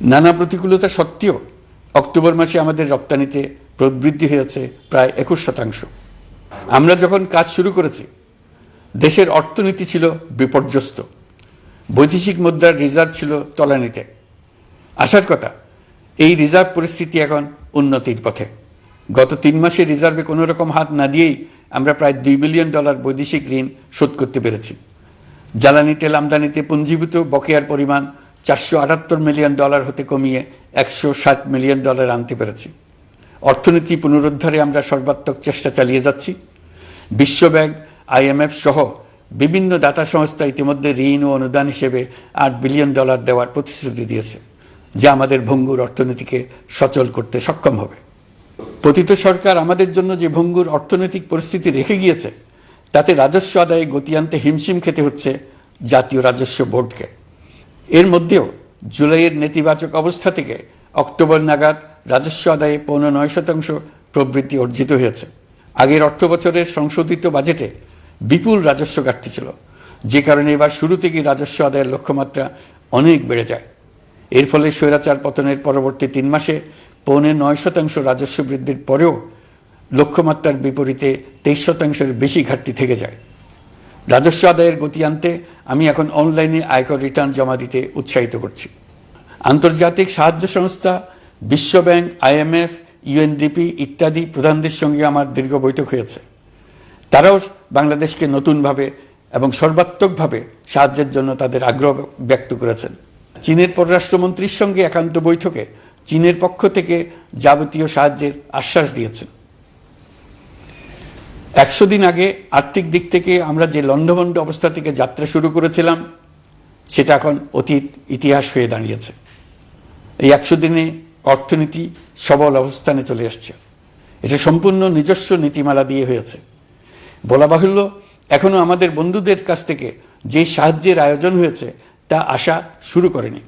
নানা প্রতিকূলতা সত্ত্বেও অক্টোবর মাসে আমাদের রপ্তানিতে প্রবৃদ্ধি হয়েছে প্রায় একুশ শতাংশ। আমরা যখন কাজ শুরু করেছি, দেশের অর্থনীতি ছিল বিপর্যস্ত। বৈদেশিক মুদ্রার রিজার্ভ ছিল তলানিতে। আসার কথা, এই রিজার্ভ পরিস্থিতি এখন উন্নতির পথে। গত তিন মাসে রিজার্ভে কোনো রকম হাত না দিয়েই আমরা প্রায় দুই বিলিয়ন ডলার বৈদেশিক ঋণ শোধ করতে পেরেছি। জ্বালানি, তেল আমদানিতে পুঞ্জীভূত বকেয়ার পরিমাণ চারশো আটাত্তর মিলিয়ন ডলার হতে কমিয়ে একশো ষাট মিলিয়ন ডলার আনতে পেরেছি। অর্থনীতি পুনরুদ্ধারে আমরা সর্বাত্মক চেষ্টা চালিয়ে যাচ্ছি। বিশ্বব্যাংক আইএমএফ সহ বিভিন্ন দাতা সংস্থা ইতিমধ্যে ঋণ ও অনুদান হিসেবে আট বিলিয়ন ডলার দেওয়ার প্রতিশ্রুতি দিয়েছে, যা আমাদের ভঙ্গুর অর্থনীতিকে সচল করতে সক্ষম হবে। পতিত সরকার আমাদের জন্য যে ভঙ্গুর অর্থনৈতিক পরিস্থিতি রেখে গিয়েছে, তাতে রাজস্ব আদায়ে গতি আনতে হিমশিম খেতে হচ্ছে জাতীয় রাজস্ব বোর্ডকে। এর মধ্যেও জুলাইয়ের নেতিবাচক অবস্থা থেকে অক্টোবর নাগাদ রাজস্ব আদায়ে পৌনে নয় শতাংশ প্রবৃদ্ধি অর্জিত হয়েছে। আগের অর্থ বছরের সংশোধিত বাজেটে বিপুল রাজস্ব ঘাটতি ছিল। যে কারণে এবার শুরু থেকেই রাজস্ব আদায়ের লক্ষ্যমাত্রা অনেক বেড়ে যায়। এর ফলে স্বৈরাচার পতনের পরবর্তী তিন মাসে পৌনে নয় শতাংশ রাজস্ব বৃদ্ধির পরেও লক্ষ্যমাত্রার বিপরীতে তেইশ শতাংশের বেশি ঘাটতি থেকে যায়। রাজস্ব আদায়ের গতি আনতে আমি এখন অনলাইনে আয়কর রিটার্ন জমা দিতে উৎসাহিত করছি। আন্তর্জাতিক সাহায্য সংস্থা বিশ্বব্যাংক আইএমএফ ইউএনডিপি ইত্যাদি প্রধানদের সঙ্গে আমার দীর্ঘ বৈঠক হয়েছে। তারাও বাংলাদেশকে নতুনভাবে এবং সর্বাত্মকভাবে সাহায্যের জন্য তাদের আগ্রহ ব্যক্ত করেছেন। চীনের পররাষ্ট্রমন্ত্রীর সঙ্গে একান্ত বৈঠকে চীনের পক্ষ থেকে যাবতীয় সাহায্যের আশ্বাস দিয়েছেন। একশো দিন আগে আর্থিক দিক থেকে আমরা যে লণ্ডভণ্ড অবস্থা থেকে যাত্রা শুরু করেছিলাম, সেটা এখন অতীত ইতিহাস হয়ে দাঁড়িয়েছে। এই একশো দিনে অর্থনীতি সবল অবস্থানে চলে আসছে। এটা সম্পূর্ণ নিজস্ব নীতিমালা দিয়ে হয়েছে। বলা বাহুল্য এখনও আমাদের বন্ধুদের কাছ থেকে যে সাহায্যের আয়োজন হয়েছে, তা আসা শুরু করেনি।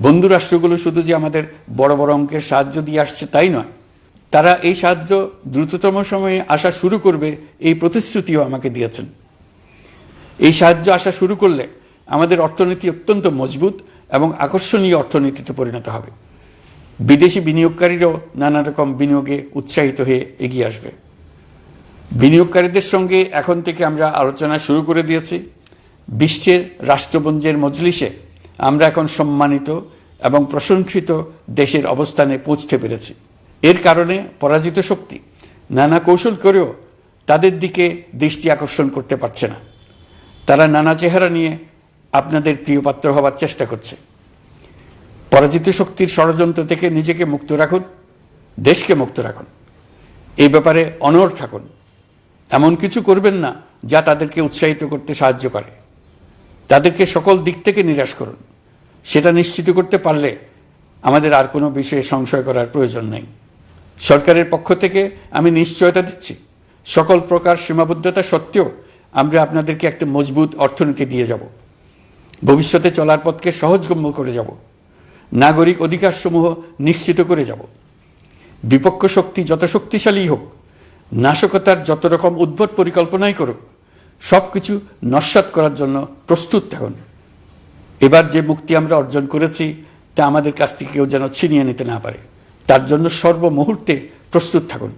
বন্ধু রাষ্ট্রগুলো শুধু যে আমাদের বড় বড় অঙ্কের সাহায্য দিয়ে আসছে তাই নয় তারা এই সাহায্য দ্রুততম সময়ে আসা শুরু করবে, এই প্রতিশ্রুতিও আমাকে দিয়েছেন। এই সাহায্য আসা শুরু করলে আমাদের অর্থনীতি অত্যন্ত মজবুত এবং আকর্ষণীয় অর্থনীতিতে পরিণত হবে। বিদেশি বিনিয়োগকারীরাও নানা রকম বিনিয়োগে উৎসাহিত হয়ে এগিয়ে আসবে। বিনিয়োগকারীদের সঙ্গে এখন থেকে আমরা আলোচনা শুরু করে দিয়েছি। বিশ্বের রাষ্ট্রপুঞ্জের মজলিসে আমরা এখন সম্মানিত এবং প্রশংসিত দেশের অবস্থানে পৌঁছতে পেরেছি। এর কারণে পরাজিত শক্তি নানা কৌশল করেও তাদের দিকে দৃষ্টি আকর্ষণ করতে পারছে না। তারা নানা চেহারা নিয়ে আপনাদের প্রিয়পাত্র হবার চেষ্টা করছে। পরাজিত শক্তির ষড়যন্ত্র থেকে নিজেকে মুক্ত রাখুন, দেশকে মুক্ত রাখুন। এই ব্যাপারে অনড় থাকুন। এমন কিছু করবেন না যা তাদেরকে উৎসাহিত করতে সাহায্য করে। তাদেরকে সকল দিক থেকে নিরাশ করুন। সেটা নিশ্চিত করতে পারলে আমাদের আর কোনো বিষয়ে সংশয় করার প্রয়োজন নেই। সরকারের পক্ষ থেকে আমি নিশ্চয়তা দিচ্ছি। সকল প্রকার সীমাবদ্ধতা সত্ত্বেও আমরা আপনাদেরকে একটা মজবুত অর্থনীতি দিয়ে যাব। ভবিষ্যতে চলার পথকে সহজগম্য করে যাব। নাগরিক অধিকারসমূহ নিশ্চিত করে যাব। বিপক্ষ শক্তি যত শক্তিশালী হোক, নাশকতার যত রকম উদ্ভট পরিকল্পনাই করুক সব কিছু নস্বাত করার জন্য প্রস্তুত থাকুন। এবার যে মুক্তি আমরা অর্জন করেছি, তা আমাদের কাছ থেকে কেউ যেন ছিনিয়ে নিতে না পারে। তার জন্য সর্বমুহূর্তে প্রস্তুত থাকুন।